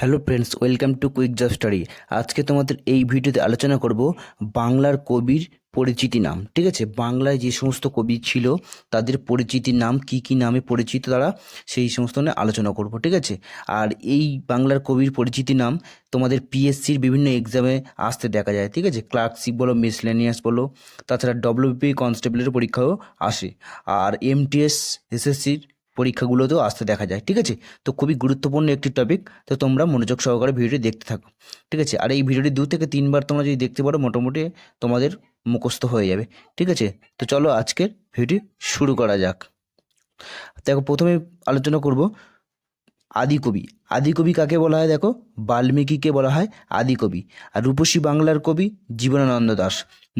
Hello friends, welcome to Quick Job Study. আজকে তোমাদের এই ভিডিওতে আলোচনা করব বাংলার কবির পরিচিতি নাম, ঠিক আছে? বাংলায় যে সমস্ত কবি ছিল, তাদের পরিচিতি নাম, কি কি নামে পরিচিত তারা, সেই সমস্ত নিয়ে আলোচনা করব, ঠিক আছে? আর এই বাংলার কবির পরিচিতি নাম তোমাদের পিএসসির বিভিন্ন এক্সামে আসতে দেখা যায়, ঠিক আছে? ক্লার্কশিপ বলো মিসলেনিয়াস বলো, তাছাড়া ডব্লিউপি কনস্টেবলের পরীক্ষাও আসে। আর এমটিএস এসএসসির পরীক্ষাগুলোতেও আসতে দেখা যায়, ঠিক আছে? তো খুবই গুরুত্বপূর্ণ একটি টপিক তো তোমরা মনোযোগ সহকারে ভিডিওটি দেখতে থাকো, ঠিক আছে? আর এই ভিডিওটি দু থেকে তিনবার তোমরা যদি দেখতে পারো, মোটামুটি তোমাদের মুখস্থ হয়ে যাবে, ঠিক আছে? তো চলো আজকের ভিডিওটি শুরু করা যাক। দেখো, প্রথমে আলোচনা করব আদিকবি আদিকবি কাকে বলা হয়? দেখো, বাল্মীকিকে বলা হয় আদিকবি আর রূপসী বাংলার কবি জীবনানন্দ দাস।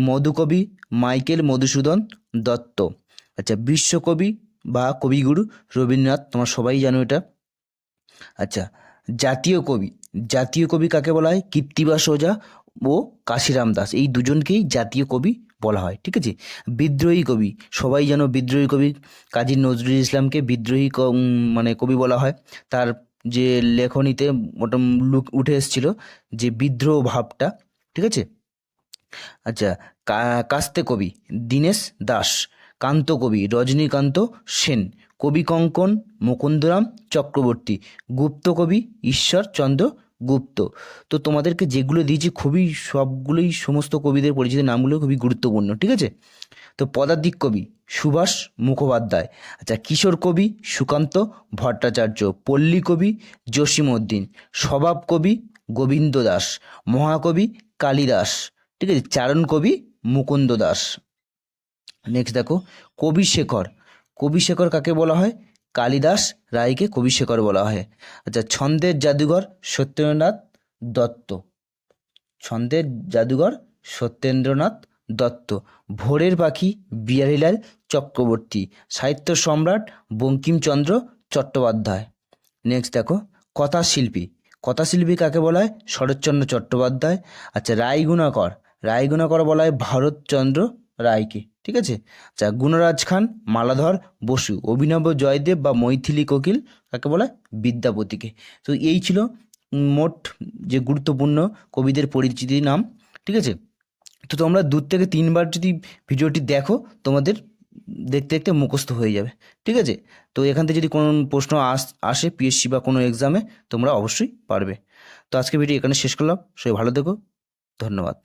মধুকবি মাইকেল মধুসূদন দত্ত। আচ্ছা বিশ্বকবি বা কবিগুরু রবীন্দ্রনাথ, তোমরা সবাই জানো এটা। আচ্ছা জাতীয় কবি জাতীয় কবি কাকে বলা হয়? কীর্তিবাস ওঝা ও কাশিরাম দাস। এই দুজনকেই জাতীয় কবি বলা হয়, ঠিক আছে? বিদ্রোহী কবি, সবাই যেন বিদ্রোহী কবি। কাজী নজরুল ইসলামকে বিদ্রোহী মানে কবি বলা হয়। তার যে লেখনীতে মোটাম লুক উঠে এসেছিল যে বিদ্রোহ ভাবটা, ঠিক আছে? আচ্ছা কাস্তে কবি, দীনেশ দাস। কান্ত কবি রজনীকান্ত সেন, কবি কঙ্কন, মুকুন্দরাম চক্রবর্তী, গুপ্ত কবি ঈশ্বরচন্দ্র গুপ্ত। তো তোমাদেরকে যেগুলো দিয়েছি খুবই সবগুলোই সমস্ত কবিদের পরিচিত নামগুলো খুবই গুরুত্বপূর্ণ, ঠিক আছে? তো পদাতিক কবি সুভাষ মুখোপাধ্যায় আচ্ছা কিশোর কবি সুকান্ত ভট্টাচার্য, পল্লী কবি জসিমউদ্দিন, স্বভাব কবি গোবিন্দ দাস, মহাকবি কালিদাস, ঠিক আছে? চারণ কবি মুকুন্দ দাস। নেক্সট দেখো, কবিশেখর। কবিশেখর কাকে বলা হয়? কালিদাস রায়কে কবিশেখর বলা হয়। আচ্ছা ছন্দের জাদুঘর সত্যেন্দ্রনাথ দত্ত। ছন্দের জাদুঘর সত্যেন্দ্রনাথ দত্ত। ভোরের পাখি বিহারীলাল চক্রবর্তী। সাহিত্য সম্রাট বঙ্কিমচন্দ্র চট্টোপাধ্যায়। নেক্সট দেখো, কথাশিল্পী। কথাশিল্পী কাকে বলা হয়? শরৎচন্দ্র চট্টোপাধ্যায়। আচ্ছা রায়গুণাকর। রায়গুণাকর বলা হয় ভারতচন্দ্র রায়কে, ঠিক আছে? আচ্ছা গুণরাজ খান, মালাধর বসু, অভিনব জয়দেব বা মৈথিলি কোকিল, কাকে বলা? বিদ্যাপতিকে। তো এই ছিল মোট যে গুরুত্বপূর্ণ কবিদের পরিচিতির নাম, ঠিক আছে? তো তোমরা দু থেকে তিনবার যদি ভিডিওটি দেখো, তোমাদের দেখতে দেখতে মুখস্থ হয়ে যাবে, ঠিক আছে? তো এখান থেকে যদি কোনো প্রশ্ন আস, আসে পিএসসি বা কোনো এক্সামে তোমরা অবশ্যই পারবে। তো আজকে ভিডিও এখানে শেষ করলাম, সবাই ভালো থেকো, ধন্যবাদ।